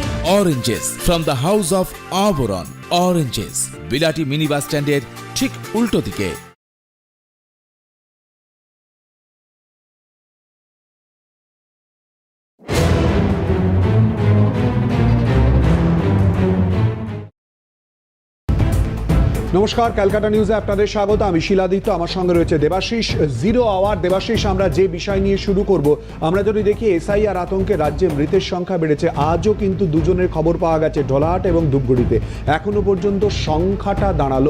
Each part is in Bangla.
by Oranges from the house of Auberon. Oranges. বিলাটি মিনি বাস স্ট্যান্ডের ঠিক উল্টো দিকে নমস্কার, ক্যালকাটা নিউজে আপনাদের স্বাগত। আমি শিলাদিত্য, আমার সঙ্গে রয়েছে দেবাশিস, জিরো আওয়ার। দেবাশিস, আমরা যে বিষয় নিয়ে শুরু করব, আমরা যদি দেখি এসআইআর আতঙ্কে রাজ্যে মৃতের সংখ্যা বেড়েছে, আজও কিন্তু দুজনের খবর পাওয়া গেছে ঢোলাহাট এবং ধূপগুড়িতে। এখনও পর্যন্ত সংখ্যাটা দাঁড়াল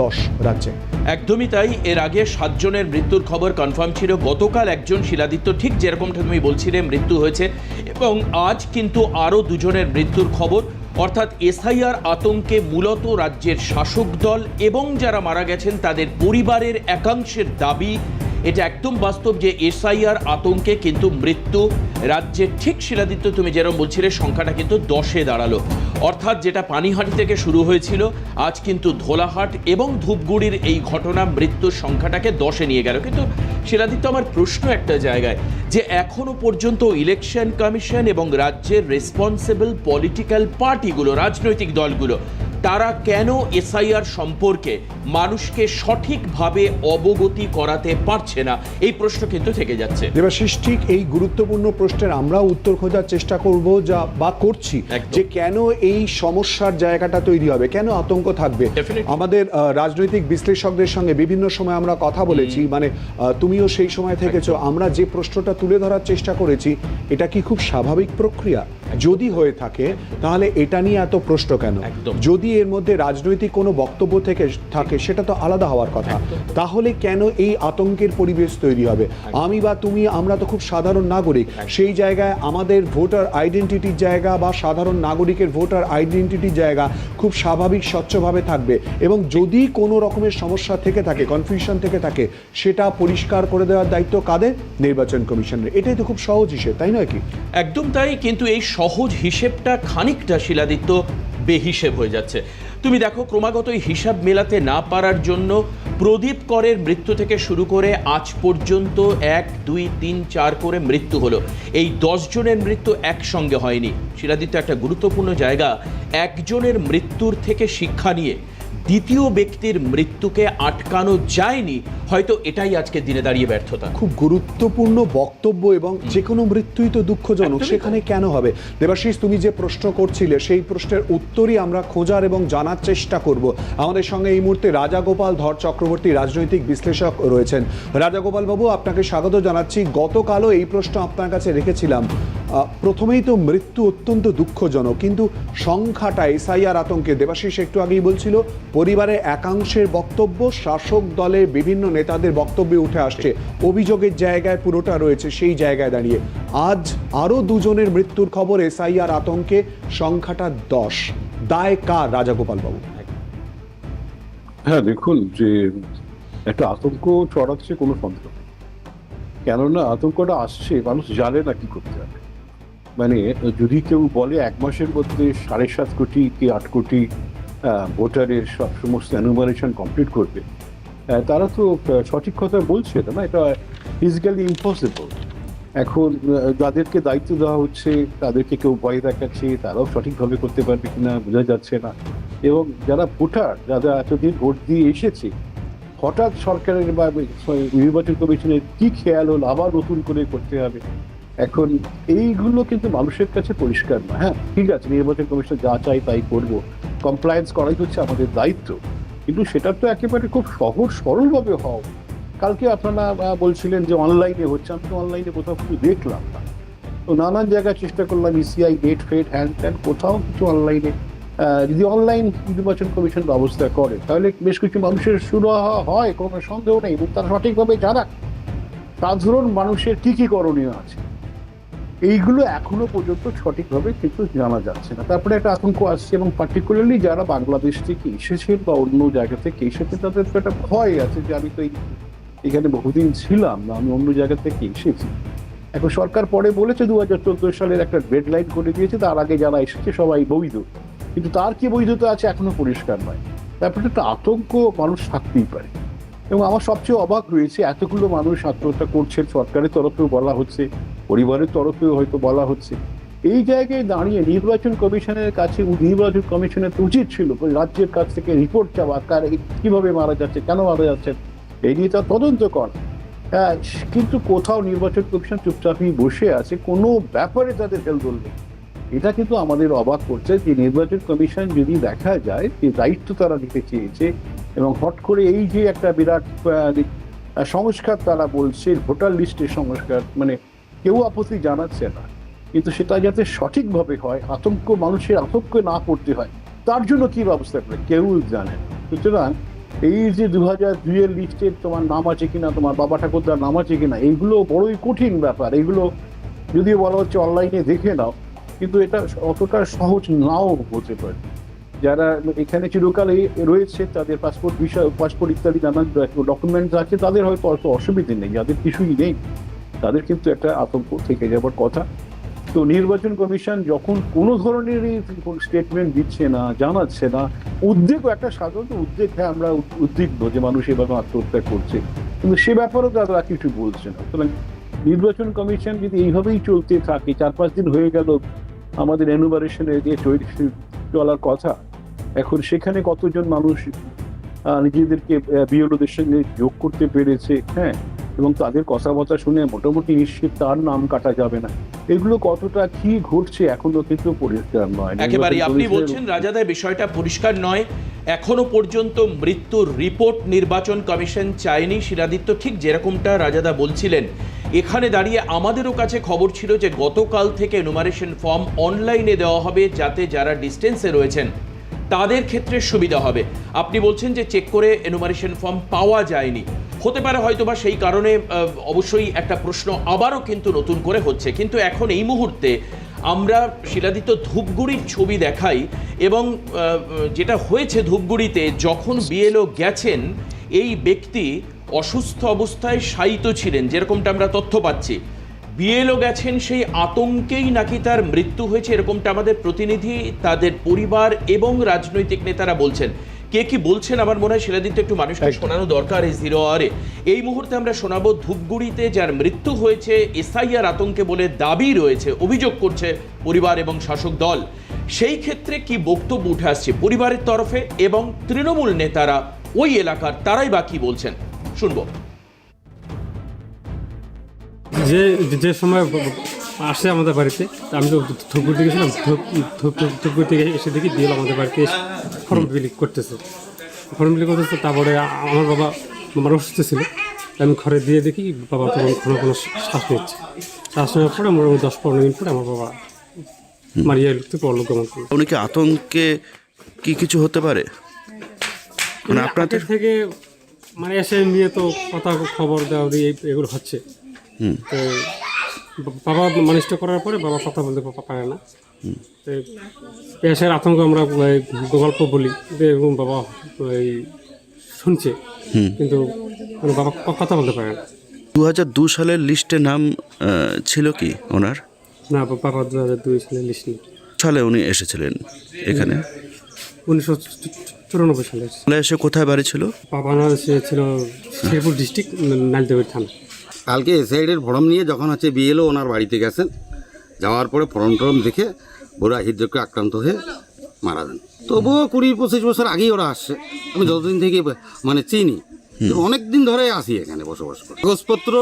দশ রাজ্যে। একদমই তাই, এর আগে সাতজনের মৃত্যুর খবর কনফার্ম ছিল। গতকাল একজন শিলাদিত্য, ঠিক যেরকমটা তুমি বলছিলে, মৃত্যু হয়েছে এবং আজ কিন্তু আরও দুজনের মৃত্যুর খবর। অর্থাৎ এসআইআর আতঙ্কে মূলত রাজ্যের শাসক দল এবং যারা মারা গেছেন তাদের পরিবারের একাংশের দাবি এটা একদম বাস্তব যে এসআইআর আতঙ্কে কিন্তু মৃত্যু। রাজ্যের ঠিক শিলাদিত্য তুমি যেরকম বলছিলে, সংখ্যাটা কিন্তু দশে দাঁড়াল। অর্থাৎ যেটা পানিহাটি থেকে শুরু হয়েছিল, আজ কিন্তু ধোলাহাট এবং ধূপগুড়ির এই ঘটনা মৃত্যুর সংখ্যাটাকে দশে নিয়ে গেল। কিন্তু শিলাদিত্য আমার প্রশ্ন একটা জায়গায়, যে এখনও পর্যন্ত ইলেকশন কমিশন এবং রাজ্যের রেসপন্সিবল পলিটিক্যাল পার্টিগুলো রাজনৈতিক দলগুলো তারা কেন এসআইআর সম্পর্কে মানুষকে সঠিকভাবে অবগতি করাতে পারছে না? এই প্রশ্ন কিন্তু থেকে যাচ্ছে। দেবাশিস ঠিক এই গুরুত্বপূর্ণ প্রশ্নের আমরা উত্তর খোঁজার চেষ্টা করব যা বা করছি যে কেন এই সমস্যার জায়গাটা তৈরি হবে কেন আতঙ্ক থাকবে? আমাদের রাজনৈতিক বিশ্লেষকদের সঙ্গে বিভিন্ন সময় আমরা কথা বলেছি মানে তুমিও সেই সময় থেকেছো আমরা যে প্রশ্নটা তুলে ধরার চেষ্টা করেছি এটা কি খুব স্বাভাবিক প্রক্রিয়া? যদি হয়ে থাকে তাহলে এটা নিয়ে এত প্রশ্ন কেন? একদম। যদি এর মধ্যে রাজনৈতিক কোনো বক্তব্য থেকে থাকে সেটা তো আলাদা হওয়ার কথা। তাহলে কেন এই আতঙ্কের পরিবেশ তৈরি হবে? আমি বা তুমি আমরা তো খুব সাধারণ নাগরিক। সেই জায়গায় আমাদের ভোটার আইডেন্টিটির জায়গা বা সাধারণ নাগরিকের ভোটার আইডেন্টিটির জায়গা খুব স্বাভাবিক স্বচ্ছভাবে থাকবে। এবং যদি কোনো রকমের সমস্যা থেকে থাকে কনফিউশন থেকে থাকে সেটা পরিষ্কার করে দেওয়ার দায়িত্ব কাদের? নির্বাচন কমিশনের। এটাই তো খুব সহজ হিসেবে তাই নয় কি? একদম তাই কিন্তু এই সহজ হিসেবটা খানিকটা শিলাদিত্য বেহিসেব হয়ে যাচ্ছে। তুমি দেখো, ক্রমাগত এই হিসাব মেলাতে না পারার জন্য প্রদীপ করের মৃত্যু থেকে শুরু করে আজ পর্যন্ত এক, দুই, তিন, চার করে মৃত্যু হলো। এই জনের মৃত্যু একসঙ্গে হয়নি। শিলাদিত্য একটা গুরুত্বপূর্ণ জায়গা। একজনের মৃত্যুর থেকে শিক্ষা নিয়ে দ্বিতীয় ব্যক্তির মৃত্যুকে আটকানো যায়নি হয়তো এটাই আজকে দিনে দাঁড়িয়ে ব্যর্থতা। খুব গুরুত্বপূর্ণ বক্তব্য এবং যে কোনো মৃত্যুই তো দুঃখজনক সেখানে কেন হবে? দেবাশিস তুমি যে প্রশ্ন করছিলে সেই প্রশ্নের উত্তরই আমরা খোঁজার এবং জানার চেষ্টা করব। আমাদের সঙ্গে এই মুহূর্তে রাজাগোপাল ধর চক্রবর্তী রাজনৈতিক বিশ্লেষক রয়েছেন। রাজাগোপাল বাবু আপনাকে স্বাগত জানাচ্ছি। গতকালও এই প্রশ্ন আপনার কাছে রেখেছিলাম। প্রথমেই তো মৃত্যু অত্যন্ত দুঃখজনক কিন্তু সংখ্যাটা এসআইআর আতঙ্কে দেবাশিস একটু আগেই বলছিল পরিবারের একাংশের বক্তব্য শাসক দলের বিভিন্ন নেতাদের বক্তব্যে উঠে আসছে। অভিযোগের জায়গায় পুরোটা রয়েছে সেই জায়গায় দাঁড়িয়ে। আজ আরও দুজনের মৃত্যুর খবর এসআইআর আতঙ্কে, সংখ্যাটা দশ। দায় কার, রাজাগোপাল বাবু? হ্যাঁ দেখুন যে একটা আতঙ্ক চড়াচ্ছে কোনো সন্দেহ কেননা আতঙ্কটা আসছে, মানুষ জানে না কি করতে হবে মানে যদি কেউ বলে এক মাসের মধ্যে সাড়ে সাত কোটি কি আট কোটি ভোটারের সব সমস্ত অ্যানুমারেশন কমপ্লিট করবে। তারা তো সঠিক কথা বলছে না? এটা ফিজিক্যালি ইম্পসিবল এখন যাদেরকে দায়িত্ব দেওয়া হচ্ছে, তাদেরকে কেউ ভয় দেখাচ্ছে, তারাও সঠিকভাবে করতে পারবে কিনা বোঝা যাচ্ছে না। এবং যারা ভোটার, যারা এতদিন ভোট দিয়ে এসেছে, হঠাৎ সরকারের বা নির্বাচন কমিশনের কি খেয়াল হলো? আবার নতুন করে করতে হবে। এখন, এইগুলো কিন্তু মানুষের কাছে পরিষ্কার না। হ্যাঁ ঠিক আছে, নির্বাচন কমিশন যা চাই তাই করব। কমপ্লায়েন্স করাই হচ্ছে আমাদের দায়িত্ব। কিন্তু সেটা তো একেবারে খুব সহজ, সরলভাবে হওয়া। কালকে আপনারা বলছিলেন যে অনলাইনে হচ্ছে, আমি তো অনলাইনে কোথাও কিছু দেখলাম না। তো নানান জায়গায় চেষ্টা করলাম ইসিআই ডেট ফেট হ্যান্ড ত্যান কোথাও কিছু অনলাইনে যদি অনলাইন নির্বাচন কমিশন ব্যবস্থা করে, তাহলে বেশ কিছু মানুষের শুরু হয়, কোনো সন্দেহ নেই, এবং তারা সঠিকভাবে জানাক। সাধারণ মানুষের কী কী করণীয় আছে? এইগুলো এখনও পর্যন্ত সঠিকভাবে কিন্তু জানা যাচ্ছে না। তারপরে একটা আতঙ্ক আসছে এবং পার্টিকুলারলি যারা বাংলাদেশ থেকে এসেছেন বা অন্য জায়গা থেকে এসেছে, তাদের তো একটা ভয় আছে যে আমি তো এখানে বহুদিন ছিলাম না আমি অন্য জায়গা থেকে এসেছি। এখন সরকার পরে বলেছে দু হাজার চোদ্দ সালের একটা ডেড লাইন করে দিয়েছে, তার আগে যারা এসেছে সবাই বৈধ। কিন্তু তার কি বৈধতা আছে এখনও পরিষ্কার নয়। তারপরে একটা আতঙ্ক মানুষ থাকতেই পারে। এবং আমার সবচেয়ে অবাক রয়েছে, এতগুলো মানুষ আত্মহত্যা করছে সরকারের তরফেও বলা হচ্ছে। পরিবারের তরফেও হয়তো বলা হচ্ছে। এই জায়গায় দাঁড়িয়ে নির্বাচন কমিশনের কাছে নির্বাচন কমিশনের উচিত ছিল রাজ্যের কাছ থেকে রিপোর্ট চাওয়া কার কীভাবে মারা যাচ্ছে কেন মারা যাচ্ছে এই নিয়ে তার তদন্ত কর। হ্যাঁ, কিন্তু কোথাও নির্বাচন কমিশন চুপচাপই বসে আছে কোনো ব্যাপারে তাদের হেলদোল নেই। এটা কিন্তু আমাদের অবাক করছে যে নির্বাচন কমিশন যদি দেখা যায় যে দায়িত্ব তারা নিতে চেয়েছে এবং হট করে এই যে একটা বিরাট সংস্কার তারা বলছে ভোটার লিস্টের সংস্কার মানে কেউ আপত্তি জানাচ্ছে না। কিন্তু সেটা যাতে সঠিকভাবে হয়, আতঙ্ক মানুষের আতঙ্ক না পড়তে হয়, তার জন্য কি ব্যবস্থা করে? কেউ জানে সুতরাং এই যে দু হাজার দুইয়ের লিস্টে তোমার নাম আছে কিনা, তোমার বাবা ঠাকুরদার নাম আছে কিনা এইগুলো বড়ই কঠিন ব্যাপার। এগুলো যদিও বলা হচ্ছে অনলাইনে দেখে নাও, কিন্তু এটা অতটা সহজ নাও হতে পারে। যারা এখানে চিরকালে রয়েছে, তাদের পাসপোর্ট বিষয় পাসপোর্ট ইত্যাদি নানান ডকুমেন্টস আছে, তাদের হয়তো অত অসুবিধে নেই, যাদের কিছুই নেই। তাদের কিন্তু একটা আতঙ্ক থেকে যাবার কথা। তো নির্বাচন কমিশন যখন কোনো ধরনেরই স্টেটমেন্ট দিচ্ছে না, জানাচ্ছে না, উদ্বেগ একটা সাধারণত উদ্বেগ হ্যাঁ আমরা উদ্বিগ্ন যে মানুষ এভাবে আত্মহত্যা করছে। কিন্তু সে ব্যাপারেও তারা কিছু বলছে না। সুতরাং নির্বাচন কমিশন যদি এইভাবেই চলতে থাকে, চার পাঁচ দিন হয়ে গেল আমাদের এনুমারেশনে চল- চলার কথা, এখন সেখানে কতজন মানুষ নিজেদেরকে বিএলওদের সঙ্গে যোগ করতে পেরেছে হ্যাঁ এবং তাদের কথাবার্তা শুনে মোটামুটি নিশ্চিত তার নাম কাটা যাবে না। এগুলো কতটা কি ঘটছে এখনও কিন্তু পরিষ্কার নয়। একেবারেই আপনি বলছেন রাজাদা বিষয়টা পরিষ্কার নয়। এখনও পর্যন্ত মৃত্যুর রিপোর্ট নির্বাচন কমিশন চায়নি। শিলাদিত্য ঠিক যেরকমটা রাজাদা বলছিলেন। এখানে দাঁড়িয়ে আমাদেরও কাছে খবর ছিল যে গতকাল থেকে এনুমারেশন ফর্ম অনলাইনে দেওয়া হবে যাতে যারা ডিস্টেন্সে রয়েছেন তাদের ক্ষেত্রে সুবিধা হবে। আপনি বলছেন যে চেক করে এনুমারেশন ফর্ম পাওয়া যায়নি। হতে পারে হয়তোবা সেই কারণে অবশ্যই একটা প্রশ্ন আবারও কিন্তু নতুন করে হচ্ছে। কিন্তু এখন এই মুহূর্তে আমরা শিলাদিত্য ধূপগুড়ির ছবি দেখাই এবং যেটা হয়েছে ধূপগুড়িতে, যখন বিএলও গেছেন, এই ব্যক্তি অসুস্থ অবস্থায় শায়িত ছিলেন, যেরকমটা আমরা তথ্য পাচ্ছি। বিএলও গেছেন, সেই আতঙ্কেই নাকি তার মৃত্যু হয়েছে, এরকমটা আমাদের প্রতিনিধি, তাদের পরিবার এবং রাজনৈতিক নেতারা বলছেন। কে কি বলছেন আমার মনে হয় সেটা দিতে একটু মানুষকে শোনানো দরকার এই জিরো আরে এই মুহূর্তে আমরা শোনাবো ধূপগুড়িতে যার মৃত্যু হয়েছে এসআইআর আতঙ্কে বলে দাবি রয়েছে অভিযোগ করছে পরিবার এবং শাসক দল। সেই ক্ষেত্রে কি বক্তব্য উঠে আসছে পরিবারের তরফে এবং তৃণমূল নেতারা ওই এলাকার তারাই বা কি বলছেন? শুনব। যে যে সময় আসে আমাদের বাড়িতে আমি তো ধূপগুড়ি থেকে গেছিলাম ধূপ ধূপ- ধূপগুড়ি থেকে এসে দেখি বিয়েল আমাদের বাড়িতে এসে ফর্ম বিলি করতেছে। ফর্ম বিলি করতেছে তারপরে আমার বাবা আমার অসুস্থ ছিল আমি ঘরে দিয়ে দেখি বাবা তখন কোনো কোনো শ্বাস নিচ্ছে। শ্বাস নেওয়ার পরে মোটামুটি দশ পনেরো মিনিট পরে আমার বাবা মারিয়া লিখতে গমন করল। উনি কি আতঙ্কে কি কিছু হতে পারে? মানে আপনাদের থেকে মানে এসে নিয়ে তো কথা খবর দেওয়া এগুলো হচ্ছে। তো বাবা মানুষটা করার পরে বাবা কথা বলতে পারে না। তো পেশার আতঙ্ক আমরা গল্প বলি যে এরকম বাবা এই শুনছে। কিন্তু মানে বাবা কথা বলতে পারে না। দু হাজার দু সালের লিস্টে নাম ছিল কি ওনার? না বাবা দু হাজার দুই সালে লিস্ট সালে উনি এসেছিলেন এখানে। উনিশশো চুরানব্বই সালে এসে কোথায় বাড়ি ছিল? বাবা ছিল শেরপুর ডিস্ট্রিক্ট নালদেবের থানা। কালকে এসআইডের ফর্ম নিয়ে যখন হচ্ছে বিএলও ওনার বাড়িতে গেছেন যাওয়ার পরে ফর্ম টর্ম দেখে বুড়া হৃদরোগে আক্রান্ত হয়ে মারা যান। তবুও কুড়ি পঁচিশ বছর আগেই ওরা আসছে। আমি যতদিন থেকে মানে চিনি অনেক দিন ধরে আসি এখানে বসবাস করি। কাগজপত্র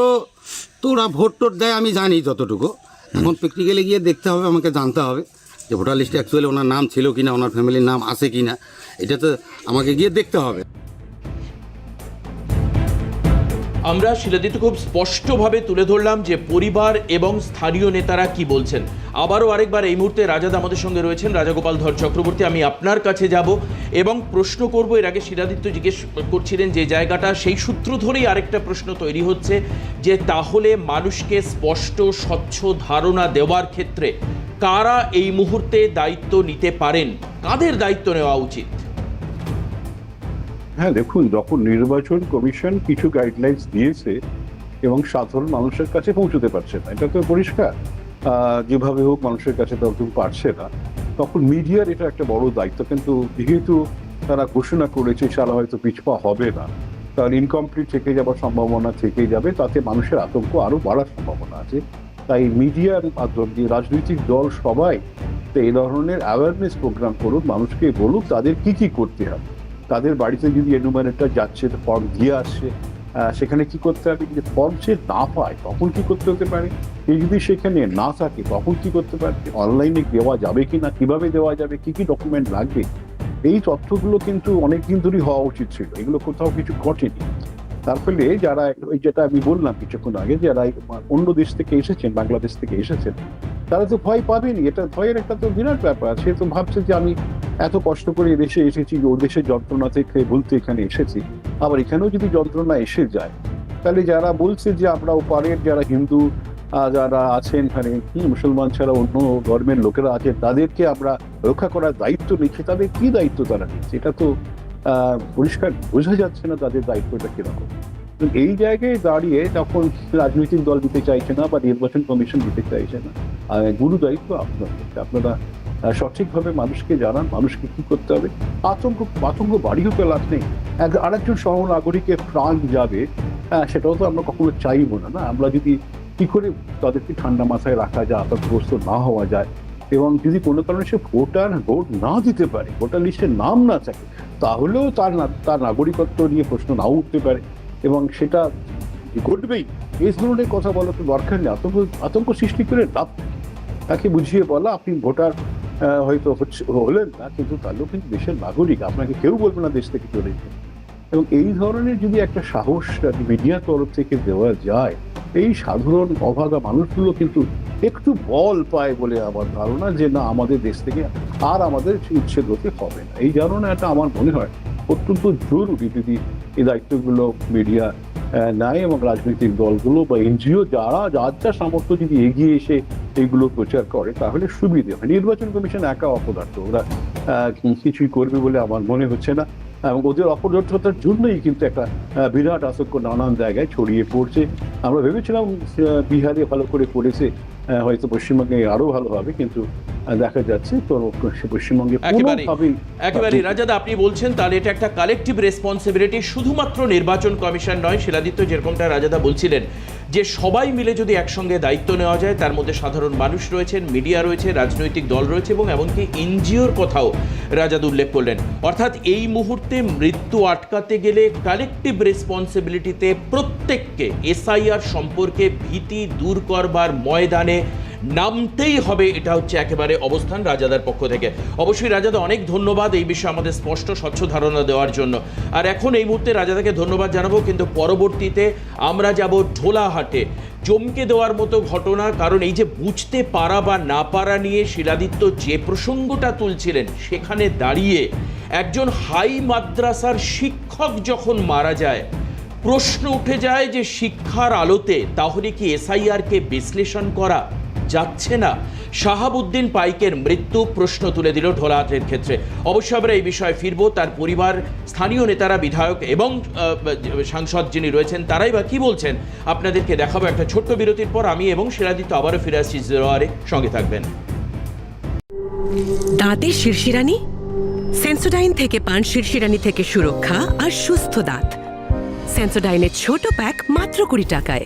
তো ওরা ভোট টোট দেয় আমি জানি যতটুকু। এখন প্র্যাকটিক্যালি গিয়ে দেখতে হবে আমাকে জানতে হবে যে ভোটার লিস্টে অ্যাকচুয়ালি ওনার নাম ছিল কিনা ওনার ফ্যামিলির নাম আছে কিনা। এটা তো আমাকে গিয়ে দেখতে হবে। আমরা শিলাদিত্য খুব স্পষ্টভাবে তুলে ধরলাম যে পরিবার এবং স্থানীয় নেতারা কি বলছেন। আবারও আরেকবার এই মুহূর্তে রাজাদ আমাদের সঙ্গে রয়েছেন রাজাগোপাল ধর চক্রবর্তী। আমি আপনার কাছে যাব এবং প্রশ্ন করব, এর আগে শিলাদিত্য জিজ্ঞেস করছিলেন যে জায়গাটা, সেই সূত্র ধরেই আরেকটা প্রশ্ন তৈরি হচ্ছে যে তাহলে মানুষকে স্পষ্ট, স্বচ্ছ ধারণা দেওয়ার ক্ষেত্রে কারা এই মুহূর্তে দায়িত্ব নিতে পারেন? কাদের দায়িত্ব নেওয়া উচিত? হ্যাঁ দেখুন, যখন নির্বাচন কমিশন কিছু গাইডলাইন্স দিয়েছে এবং সাধারণ মানুষের কাছে পৌঁছতে পারছে না, এটা তো পরিষ্কার। যেভাবে হোক মানুষের কাছে তখন পারছে না। তখন মিডিয়ার এটা একটা বড় দায়িত্ব, কিন্তু যেহেতু তারা ঘোষণা করেছে সারা হয়তো পিছপা হবে না। তার ইনকমপ্লিট থেকে যাওয়ার সম্ভাবনা থেকে যাবে, তাতে মানুষের আতঙ্ক আরও বাড়ার সম্ভাবনা আছে। তাই মিডিয়ার মাধ্যম দিয়ে রাজনৈতিক দল সবাই তো এই ধরনের অ্যাওয়ারনেস প্রোগ্রাম করুক, মানুষকে বলুক তাদের কি কি করতে হবে। তাদের বাড়িতে যদি এনুমারেটর যাচ্ছে ফর্ম দিয়ে আসছে সেখানে কি করতে হবে? যে ফর্ম সে না পায়, তখন কি করতে হতে পারে? যদি সেখানে না থাকে, তখন কি করতে পারে? অনলাইনে দেওয়া যাবে কি না কীভাবে দেওয়া যাবে, কি কি ডকুমেন্ট লাগবে? এই তথ্যগুলো কিন্তু অনেক দিন ধরেই হওয়া উচিত ছিল। এগুলো কোথাও কিছু ঘটেনি। তার ফলে যারা, ওই যেটা আমি বললাম কিছুক্ষণ আগে, যারা অন্য দেশ থেকে এসেছেন, বাংলাদেশ থেকে এসেছেন তারা তো ভয় পাবেনি এটা ভয়ের একটা তো বিরাট ব্যাপার। সে তো ভাবছে যে আমি এত কষ্ট করে দেশে এসেছি ও দেশের যন্ত্রণা থেকে বলতে এখানে এসেছি। আবার এখানেও যদি যন্ত্রণা এসে যায়, তাহলে যারা বলছে যে আমরা ওপারের যারা হিন্দু যারা আছেন এখানে মুসলমান ছাড়া অন্য ধর্মের লোকেরা আছে, তাদেরকে আমরা রক্ষা করার দায়িত্ব নিচ্ছি, তাদের কি দায়িত্ব তারা নিচ্ছে? এটা তো পরিষ্কার বোঝা যাচ্ছে না তাদের দায়িত্বটা কীরকম। এই জায়গায় দাঁড়িয়ে তখন রাজনৈতিক দল দিতে চাইছে না বা নির্বাচন কমিশন দিতে চাইছে না। গুরু দায়িত্ব আপনাদের আপনারা সঠিকভাবে মানুষকে জানান, মানুষকে কি করতে হবে। আতঙ্ক আতঙ্ক বাড়িও তো লাভ নেই। আরেকজন সহ নাগরিকের প্রাণ যাবে হ্যাঁ সেটাও তো আমরা কখনো চাইব না না? আমরা যদি কি করে তাদেরকে ঠান্ডা মাথায় রাখা যায়, আতঙ্কগ্রস্ত না হওয়া যায়, এবং যদি কোনো কারণে সে ভোটার ভোট না দিতে পারে, ভোটার লিস্টে নাম না থাকে, তাহলেও তার তার নাগরিকত্ব নিয়ে প্রশ্ন নাও উঠতে পারে। এবং সেটা ঘটবেই। এই ধরনের কথা বলা তো দরকার নেই। আতঙ্ক আতঙ্ক সৃষ্টি করে লাভ তাকে বুঝিয়ে বলা, আপনি ভোটার হয়তো হচ্ছে, হলেন না, কিন্তু তাহলেও কিন্তু দেশের নাগরিক। আপনাকে কেউ বলবে না দেশ থেকে চলে যেতে এবং এই ধরনের যদি একটা সাহস মিডিয়ার তরফ থেকে দেওয়া যায়, এই সাধারণ অভাগা মানুষগুলো কিন্তু একটু বল পায় বলে আমার ধারণা যে, না, আমাদের দেশ থেকে আর আমাদের উচ্ছেদ হতে হবে না। এই ধারণা ধারণাটা আমার মনে হয় অত্যন্ত জরুরি যদি এই দায়িত্বগুলো মিডিয়া নেয় এবং রাজনৈতিক দলগুলো বা এনজিও যারা, যার যা সামর্থ্য যদি এগিয়ে এসে এইগুলো প্রচার করে, তাহলে সুবিধে হয়। নির্বাচন কমিশন একা অপদার্থ। ওরা কিছুই করবে বলে আমার মনে হচ্ছে না। এবং ওদের অপদার্থতার জন্যই কিন্তু একটা বিরাট আতঙ্ক নানান জায়গায় ছড়িয়ে পড়ছে। আমরা ভেবেছিলাম বিহারে ভালো করে করেছে হয়তো পশ্চিমবঙ্গে আরও ভালো হবে কিন্তু দেখা যাচ্ছে তো পশ্চিমবঙ্গে একেবারে রাজাদা আপনি বলছেন তাহলে এটা একটা কালেকটিভ রেসপন্সিবিলিটি শুধুমাত্র নির্বাচন কমিশন নয় শিলাদিত্য যেরকমটা রাজাদা বলছিলেন যে সবাই মিলে যদি একসঙ্গে দায়িত্ব নেওয়া যায়, তার মধ্যে সাধারণ মানুষ রয়েছেন, মিডিয়া রয়েছে, রাজনৈতিক দল রয়েছে এবং এমনকি এনজিওর কথাও রাজাদ উল্লেখ করলেন। অর্থাৎ এই মুহূর্তে মৃত্যু আটকাতে গেলে কালেকটিভ রেসপন্সিবিলিটিতে প্রত্যেককে এসআইআর সম্পর্কে ভীতি দূর করবার ময়দানে নামতেই হবে, এটা হচ্ছে একেবারে অবস্থান রাজাদার পক্ষ থেকে। অবশ্যই রাজাদা, অনেক ধন্যবাদ এই বিষয়ে আমাদের স্পষ্ট, স্বচ্ছ ধারণা দেওয়ার জন্য। আর এখন এই মুহূর্তে রাজাদাকে ধন্যবাদ জানাব, কিন্তু পরবর্তীতে আমরা যাব ঢোলাহাটে। চমকে দেওয়ার মতো ঘটনা, কারণ এই যে বুঝতে পারা বা না পারা নিয়ে শিলাদিত্য যে প্রসঙ্গটা তুলছিলেন, সেখানে দাঁড়িয়ে একজন হাই মাদ্রাসার শিক্ষক যখন মারা যায়, প্রশ্ন উঠে যায় যে শিক্ষার আলোতে তাহলে কি এসআইআরকে বিশ্লেষণ করা যাচ্ছে না। শাহাবুদ্দিন পাইকের মৃত্যু প্রশ্ন তুলে দিল ঢোলাহাটের ক্ষেত্রে। অবশ্য আমরা এই বিষয়ে ফিরব, তার পরিবার, স্থানীয় নেতারা, বিধায়ক এবং সাংসদ যিনি রয়েছেন, তারাই বা কি বলছেন? আপনাদেরকে দেখাবো একটা ছোট্ট বিরতির পর আমি এবং শিলাদিত্য আবারও ফিরে আসছি জিরো আরে। সঙ্গে থাকবেন। দাঁতের শিরশিরানি? সেন্সোডাইন থেকে পান শিরশিরানি থেকে সুরক্ষা আর সুস্থ দাঁত। সেন্সোডাইনের ছোট প্যাক মাত্র কুড়ি টাকায়।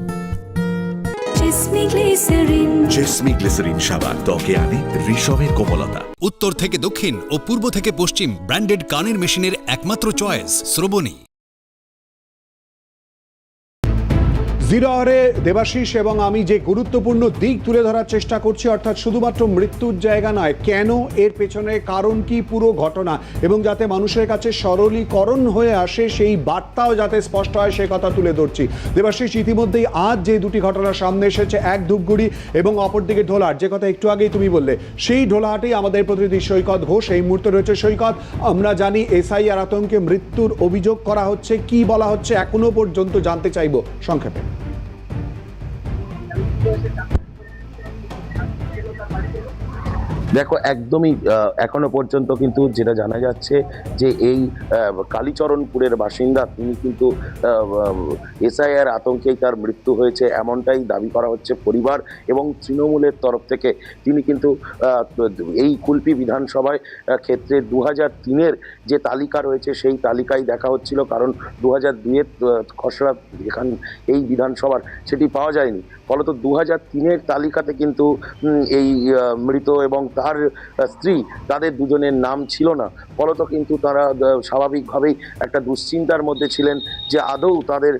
জেসমি গ্লিসারিন সাবান ত্বকে আনে রেশমের কোমলতা। উত্তর থেকে দক্ষিণ ও পূর্ব থেকে পশ্চিম ব্র্যান্ডেড কানের মেশিনের একমাত্র চয়েস শ্রবণী। জিরো আওয়ারে দেবাশিস এবং আমি যে গুরুত্বপূর্ণ দিক তুলে ধরার চেষ্টা করছি, অর্থাৎ শুধুমাত্র মৃত্যুর জায়গা নয়, কেন এর পেছনে কারণ কি পুরো ঘটনা এবং যাতে মানুষের কাছে সরলীকরণ হয়ে আসে সেই বার্তাও যাতে স্পষ্ট হয়, সে কথা তুলে ধরছি। দেবাশিস, ইতিমধ্যেই আজ যে দুটি ঘটনা সামনে এসেছে, এক ধূপগুড়ি এবং অপরদিকে ঢোলার, যে কথা একটু আগেই তুমি বললে, সেই ঢোলাহাটেই আমাদের প্রতিনিধি সৈকত ঘোষ, এই মুহূর্তে রয়েছে সৈকত। আমরা জানি এসআইআর আতঙ্কে মৃত্যুর অভিযোগ করা হচ্ছে, কি বলা হচ্ছে, এখনও পর্যন্ত জানতে চাইব সংক্ষেপে। también todo ese campo. দেখো, একদমই এখনও পর্যন্ত কিন্তু যেটা জানা যাচ্ছে যে এই কালীচরণপুরের বাসিন্দা, তিনি কিন্তু এসআইআর আতঙ্কেই তার মৃত্যু হয়েছে এমনটাই দাবি করা হচ্ছে পরিবার এবং তৃণমূলের তরফ থেকে। তিনি কিন্তু এই কুলপি বিধানসভায় ক্ষেত্রে দু হাজার তিনের যে তালিকা রয়েছে, সেই তালিকায় দেখা হচ্ছিল। কারণ দু হাজার দুইয়ের খসড়া এখান এই বিধানসভার, সেটি পাওয়া যায়নি। ফলত দু হাজার তিনের তালিকাতে কিন্তু এই মৃত এবং তার স্ত্রী তাদের দুজনের নাম ছিল না। ফলত কিন্তু তারা স্বাভাবিকভাবেই একটা দুশ্চিন্তার মধ্যে ছিলেন যে আদৌ তাদের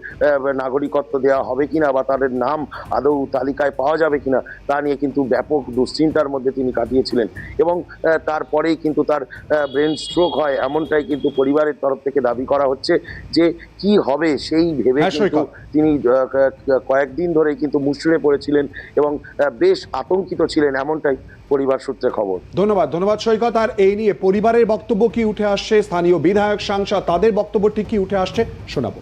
নাগরিকত্ব দেওয়া হবে কিনা বা তাদের নাম আদৌ তালিকায় পাওয়া যাবে কিনা তা নিয়ে কিন্তু ব্যাপক দুশ্চিন্তার মধ্যে তিনি কাটিয়েছিলেন। এবং তারপরেই কিন্তু তার ব্রেন স্ট্রোক হয় এমনটাই কিন্তু পরিবারের তরফ থেকে দাবি করা হচ্ছে যে কি হবে সেই ভেবে হ্যাঁ, কিন্তু তিনি কয়েকদিন ধরেই কিন্তু মুষড়ে পড়েছিলেন এবং বেশ আতঙ্কিত ছিলেন এমনটাই পরিবার সূত্রে খবর। ধন্যবাদ ধন্যবাদ সৈকত। আর এই নিয়ে পরিবারের বক্তব্য কি উঠে আসছে? স্থানীয় বিধায়ক সাংসদ তাদের বক্তব্য ঠিক কি উঠে আসছে? শোনাবো।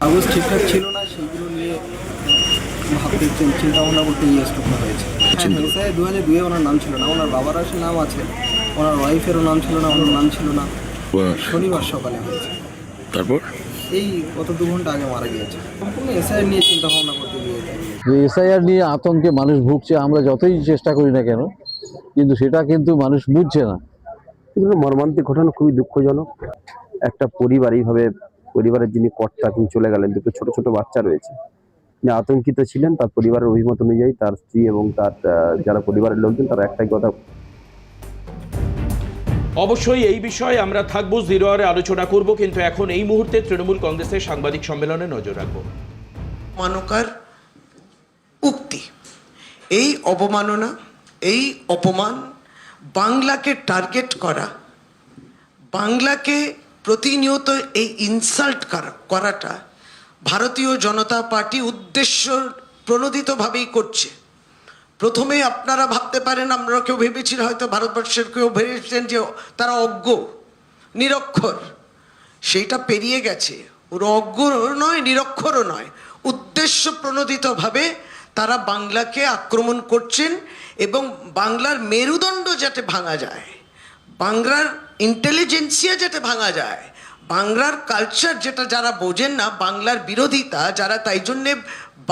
কাগজ ঠিকঠাক ছিল না সেইগুলো নিয়ে ভাবতে চি- চিন্তা ভাবনা করতে স্ট্রোকটা হয়েছে। হ্যাঁ দু হাজার দুয়ে ওনার নাম ছিল না। ওনার বাবার আসে নাম আছে ওনার ওয়াইফেরও নাম ছিল না ওনার নাম ছিল না। শনিবার সকালে হয়েছে। তারপর? এই গত দু ঘণ্টা আগে মারা গিয়েছে। সম্পূর্ণ এসআই নিয়ে চিন্তা ভাবনা করতে। যে এসআইআর নিয়ে আতঙ্কে মানুষ ভুগছে আমরা যতই চেষ্টা করি না কেন কিন্তু সেটা কিন্তু মানুষ বুঝছে না। এগুলো মর্মান্তিক ঘটনা খুবই দুঃখজনক। একটা পরিবার এইভাবে পরিবারের যিনি কর্তা তিনি চলে গেলেন দুটো ছোট ছোট বাচ্চা রয়েছে। তিনি আতঙ্কিত ছিলেন তার পরিবারের অভিমত অনুযায়ী তার স্ত্রী এবং তার যারা পরিবারের লোকজন তারা একটাই কথা। অবশ্যই এই বিষয়ে আমরা থাকব জিরো আওয়ারে আলোচনা করব কিন্তু এখন এই মুহূর্তে তৃণমূল কংগ্রেসের সাংবাদিক সম্মেলনে নজর রাখব। অবমাননার উক্তি। এই অবমাননা, এই অপমান বাংলাকে টার্গেট করা, বাংলাকে প্রতিনিয়ত এই ইনসাল্ট করাটা ভারতীয় জনতা পার্টি উদ্দেশ্য প্রণোদিতভাবেই করছে। প্রথমে আপনারা ভাবতে পারেন আমরা কেউ ভেবেছিল হয়তো ভারতবর্ষের কেউ ভেবেছেন যে তারা অজ্ঞ, নিরক্ষর। সেইটা পেরিয়ে গেছে। ওরা অজ্ঞ নয়, নিরক্ষরও নয়। উদ্দেশ্য প্রণোদিতভাবে তারা বাংলাকে আক্রমণ করছেন এবং বাংলার মেরুদণ্ড যাতে ভাঙা যায়, বাংলার ইন্টেলিজেন্সিয়া যাতে ভাঙা যায়, বাংলার কালচার যেটা যারা বোঝেন না, বাংলার বিরোধিতা যারা, তাই জন্যে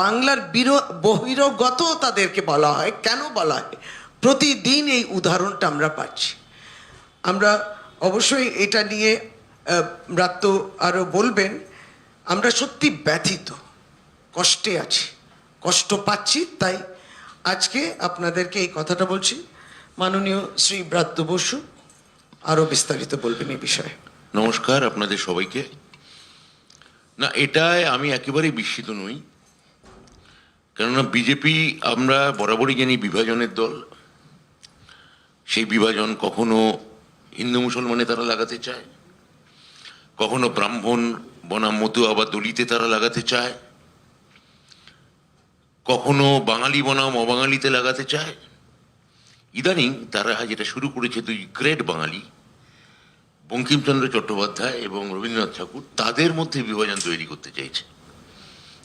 বাংলার বিরো, বহিরগত তাদেরকে বলা হয়। কেন বলা হয়? প্রতিদিন এই উদাহরণটা আমরা পাচ্ছি। আমরা অবশ্যই এটা নিয়ে ব্রাত্য আরও বলবেন, আমরা সত্যি ব্যথিত, কষ্টে আছি। কষ্ট পাচ্ছি, তাই আজকে আপনাদেরকে এই কথাটা বলছি। মাননীয় শ্রী ব্রাত্য বসু আরও বিস্তারিত বলবেন এই বিষয়ে। নমস্কার আপনাদের সবাইকে। না এটায় আমি একেবারেই বিস্মিত নই। কেননা বিজেপি আমরা বরাবরই জানি বিভাজনের দল। সেই বিভাজন কখনো হিন্দু মুসলমানে তারা লাগাতে চায়, কখনো ব্রাহ্মণ, বনাম মধু আবার দলিতে তারা লাগাতে চায়। কখনো বাঙালি বনাম, অবাঙালিতে লাগাতে চায়? ইদানিং তারা যেটা শুরু করেছে দুই গ্রেট বাঙালি, বঙ্কিমচন্দ্র চট্টোপাধ্যায় এবং রবীন্দ্রনাথ ঠাকুর, তাদের মধ্যে বিভাজন তৈরি করতে চাইছে।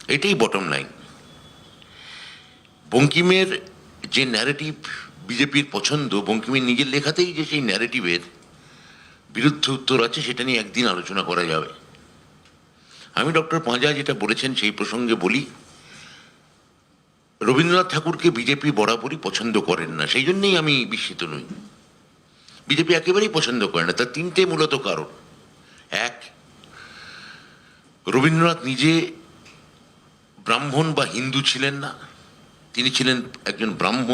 এটাই বটম লাইন বঙ্কিমের যে ন্যারেটিভ বিজেপির পছন্দ, বঙ্কিমের নিজের লেখাতেই যে সেই ন্যারেটিভের বিরুদ্ধে উত্তর আছে, সেটা নিয়ে একদিন আলোচনা করা যাবে। আমি ডক্টর পাঁজা যেটা বলেছেন, সেই প্রসঙ্গে বলি রবীন্দ্রনাথ ঠাকুরকে বিজেপি বরাবরই পছন্দ করেন না, সেই জন্যই আমি বিস্মিত নই। বিজেপি একেবারেই পছন্দ করে না, তার তিনটে মূলত কারণ। এক, রবীন্দ্রনাথ নিজে ব্রাহ্মণ বা হিন্দু ছিলেন না, তিনি ছিলেন একজন ব্রাহ্ম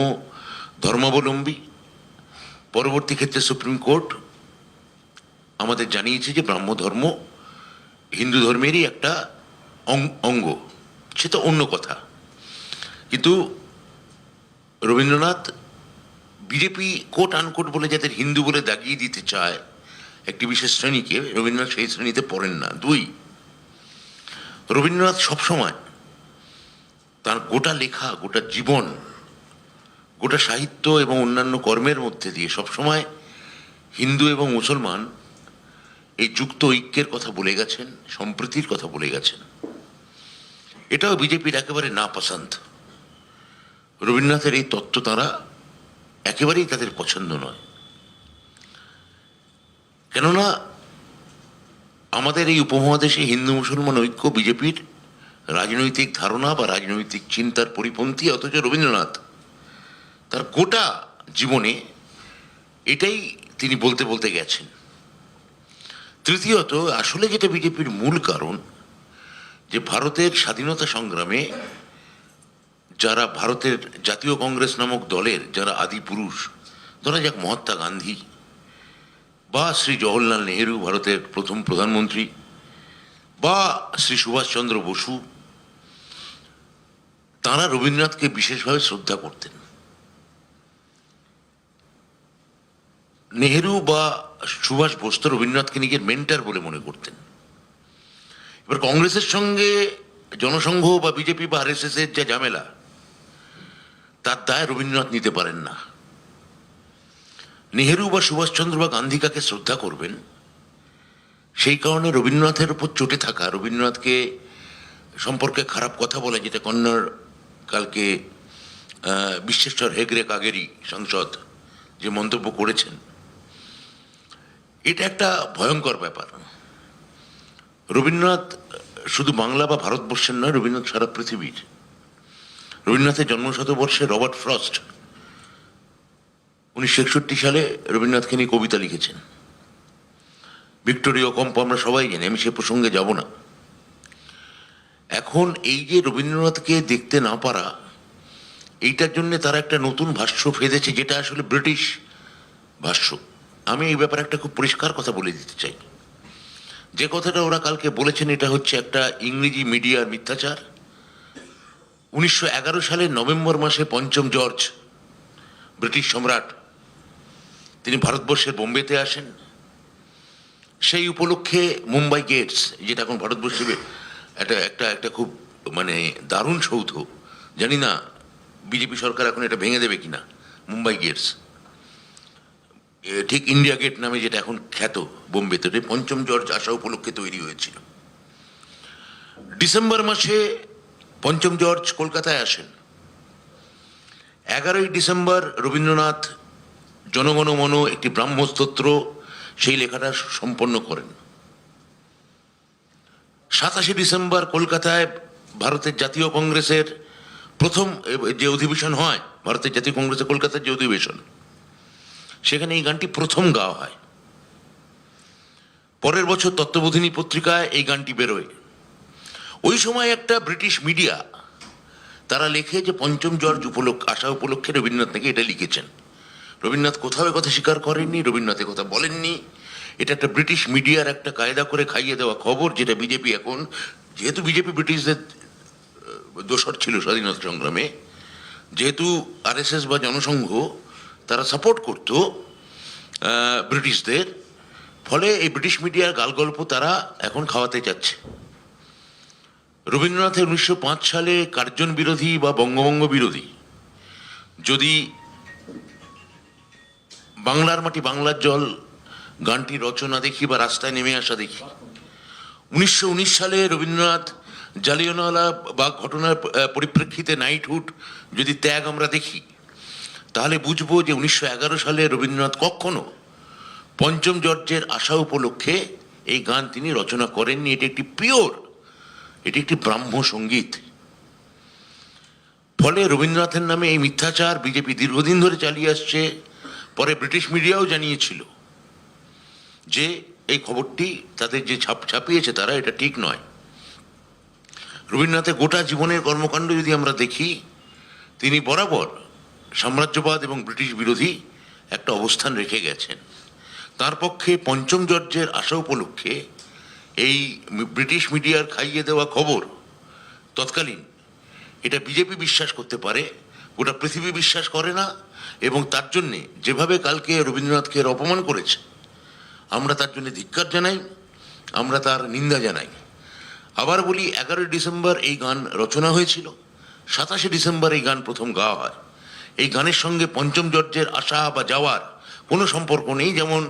ধর্মাবলম্বী। পরবর্তী ক্ষেত্রে সুপ্রিম কোর্ট আমাদের জানিয়েছে যে ব্রাহ্ম ধর্ম হিন্দু ধর্মেরই একটা অঙ্গ অঙ্গ সেটা অন্য কথা। কিন্তু রবীন্দ্রনাথ বিজেপি কোট আনকোট বলে যাদের হিন্দু বলে দাগিয়ে দিতে চায়, একটি বিশেষ শ্রেণীকে, রবীন্দ্রনাথ সেই শ্রেণীতে পড়েন না। দুই, রবীন্দ্রনাথ সবসময় তার গোটা লেখা, গোটা জীবন, গোটা সাহিত্য এবং অন্যান্য কর্মের মধ্যে দিয়ে সবসময় হিন্দু এবং মুসলমান এই যুক্ত ঐক্যের কথা বলে গেছেন, সম্প্রীতির কথা বলে গেছেন। এটাও বিজেপির একেবারে না পছন্দ। রবীন্দ্রনাথের এই তত্ত্ব তারা একেবারেই তাদের পছন্দ নয়। কেননা আমাদের এই উপমহাদেশে হিন্দু মুসলমান ঐক্য, বিজেপির রাজনৈতিক ধারণা বা রাজনৈতিক চিন্তার পরিপন্থী, অথচ রবীন্দ্রনাথ তার গোটা জীবনে এটাই তিনি বলতে বলতে গেছেন। তৃতীয়ত, আসলে যেটা বিজেপির মূল কারণ, যে ভারতের স্বাধীনতা সংগ্রামে যারা ভারতের জাতীয় কংগ্রেস নামক দলের যারা আদি পুরুষ, ধরা যাক মহাত্মা গান্ধী বা শ্রী জওহরলাল নেহেরু ভারতের প্রথম প্রধানমন্ত্রী বা শ্রী সুভাষচন্দ্র বসু, তাঁরা রবীন্দ্রনাথকে বিশেষভাবে শ্রদ্ধা করতেন। নেহেরু বা সুভাষ বোস তো রবীন্দ্রনাথকে নিজের মেন্টার বলে মনে করতেন। এবার কংগ্রেসের সঙ্গে জনসংঘ বা বিজেপি বা আরএসএস এর যা ঝামেলা তার দায় রবীন্দ্রনাথ নিতে পারেন না। নেহেরু বা সুভাষচন্দ্র বা গান্ধী কাকে শ্রদ্ধা করবেন? সেই কারণে রবীন্দ্রনাথের উপর চটে থাকা, রবীন্দ্রনাথকে সম্পর্কে খারাপ কথা বলে, যেটা কন্নড় কালকে বিশ্বেশ্বর হেগড়ে কাগেরি সংসদ যে মন্তব্য করেছেন। এটা একটা ভয়ঙ্কর ব্যাপার। রবীন্দ্রনাথ শুধু বাংলা বা ভারতবর্ষের নয়, রবীন্দ্রনাথ সারা পৃথিবীর। রবীন্দ্রনাথের জন্মশতবর্ষে রবার্ট ফ্রস্ট উনিশশো একষট্টি সালে রবীন্দ্রনাথকে নিয়ে কবিতা লিখেছেন। ভিক্টোরিয়া কম্প আমরা সবাই জানি, আমি সে প্রসঙ্গে যাব না। এখন এই যে রবীন্দ্রনাথকে দেখতে না পারা, এইটার জন্য তারা একটা নতুন ভাষ্য ফেঁদেছে, যেটা আসলে ব্রিটিশ ভাষ্য। আমি এই ব্যাপারে একটা খুব পরিষ্কার কথা বলে দিতে চাই। যে কথাটা ওরা কালকে বলেছেন, এটা হচ্ছে একটা ইংরেজি মিডিয়ার মিথ্যাচার। উনিশশো এগারো সালের নভেম্বর মাসে পঞ্চম জর্জ, ব্রিটিশ সম্রাট, তিনি ভারতবর্ষের বোম্বেতে আসেন। সেই উপলক্ষে মুম্বাই গেটস, যেটা এখন ভারতবর্ষে একটা একটা একটা খুব মানে দারুণ সৌধ, জানি না বিজেপি সরকার এখন এটা ভেঙে দেবে কিনা, মুম্বাই গেটস। ঠিক ইন্ডিয়া গেট নামে যেটা এখন খ্যাত বোম্বেতে, পঞ্চম জর্জ আসা উপলক্ষে তৈরি হয়েছিল। ডিসেম্বর মাসে পঞ্চম জর্জ কলকাতায় আসেন। এগারোই ডিসেম্বর রবীন্দ্রনাথ জনগণ মন একটি ব্রাহ্মস্তোত্র সেই লেখাটা সম্পন্ন করেন। সাতাশে ডিসেম্বর কলকাতায় ভারতের জাতীয় কংগ্রেসের প্রথম যে অধিবেশন হয়, ভারতের জাতীয় কংগ্রেসের কলকাতার যে অধিবেশন, সেখানে এই গানটি প্রথম গাওয়া হয়। পরের বছর তত্ত্ববোধিনী পত্রিকায় এই গানটি বেরোয়। ওই সময় একটা ব্রিটিশ মিডিয়া, তারা লেখে যে পঞ্চম জর্জ উপলক্ষ আসা উপলক্ষে রবীন্দ্রনাথ নাকি এটা লিখেছেন। রবীন্দ্রনাথ কোথাও কথা স্বীকার করেননি, রবীন্দ্রনাথ এ কথা বলেননি। এটা একটা ব্রিটিশ মিডিয়ার একটা কায়দা করে খাইয়ে দেওয়া খবর, যেটা বিজেপি এখন, যেহেতু বিজেপি ব্রিটিশদের দোসর ছিল স্বাধীনতা সংগ্রামে, যেহেতু আরএসএস বা জনসংঘ, তারা সাপোর্ট করতো ব্রিটিশদের, ফলে এই ব্রিটিশ মিডিয়ার গালগল্প তারা এখন খাওয়াতে যাচ্ছে রবীন্দ্রনাথের উনিশশো পাঁচ সালে কার্জন বিরোধী বা বঙ্গভঙ্গ বিরোধী। যদি বাংলার মাটি বাংলার জল গানটি রচনা দেখি বা রাস্তায় নেমে আসা দেখি। উনিশশো উনিশ সালে রবীন্দ্রনাথ জালিয়ানওয়ালা বা ঘটনার পরিপ্রেক্ষিতে নাইটহুড যদি ত্যাগ আমরা দেখি, তাহলে বুঝব যে উনিশশো এগারো সালে রবীন্দ্রনাথ কখনো পঞ্চম জর্জের আশা উপলক্ষে এই গান তিনি রচনা করেননি। এটি একটি পিওর এটি একটি ব্রাহ্ম সংগীত। ফলে রবীন্দ্রনাথের নামে এই মিথ্যাচার বিজেপি দীর্ঘদিন ধরে চালিয়ে আসছে, পরে ব্রিটিশ মিডিয়াও জানিয়েছিল যে এই খবরটি তাদের যে ছাপ ছাপিয়েছে তারা এটা ঠিক নয়। রবীন্দ্রনাথের গোটা জীবনের কর্মকাণ্ড যদি আমরা দেখি, তিনি বরাবর সাম্রাজ্যবাদ এবং ব্রিটিশ বিরোধী একটা অবস্থান রেখে গেছেন। তার পক্ষে পঞ্চম জর্জের আশা উপলক্ষে এই ব্রিটিশ মিডিয়ার খাইয়ে দেওয়া খবর, তৎকালীন, এটা বিজেপি বিশ্বাস করতে পারে, গোটা পৃথিবী বিশ্বাস করে না, এবং তার জন্যে যেভাবে কালকে রবীন্দ্রনাথকে অপমান করেছে, আমরা তার জন্য ধিক্কার জানাই, আমরা তার নিন্দা জানাই। আবার বলি, এগারোই ডিসেম্বর এই গান রচনা হয়েছিল, সাতাশে ডিসেম্বর এই গান প্রথম গাওয়া হয়। এই গানের সঙ্গে পঞ্চম জর্জের আসা বা যাওয়ার কোনো সম্পর্ক নেই, যেমন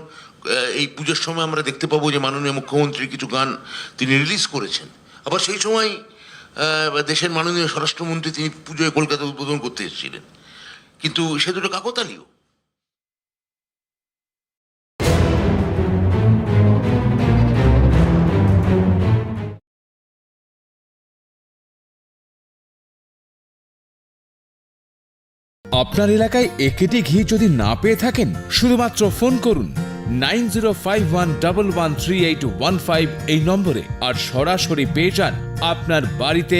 এই পুজোর সময় আমরা দেখতে পাবো যে মাননীয় মুখ্যমন্ত্রী কিছু গান তিনি রিলিজ করেছেন। আবার সেই সময় দেশের মাননীয় স্বরাষ্ট্রমন্ত্রী তিনি পুজোয় কলকাতা উদ্বোধন করতে এসেছিলেন। কিন্তু সে দুটো কাকতালীয়। আপনার এলাকায় একেটি ঘি যদি না পেয়ে থাকেন, শুধুমাত্র ফোন করুন। Nine zero five one one three eight one five এই নম্বরে আর সরাসরি পেয়ে যান আপনার বাড়িতে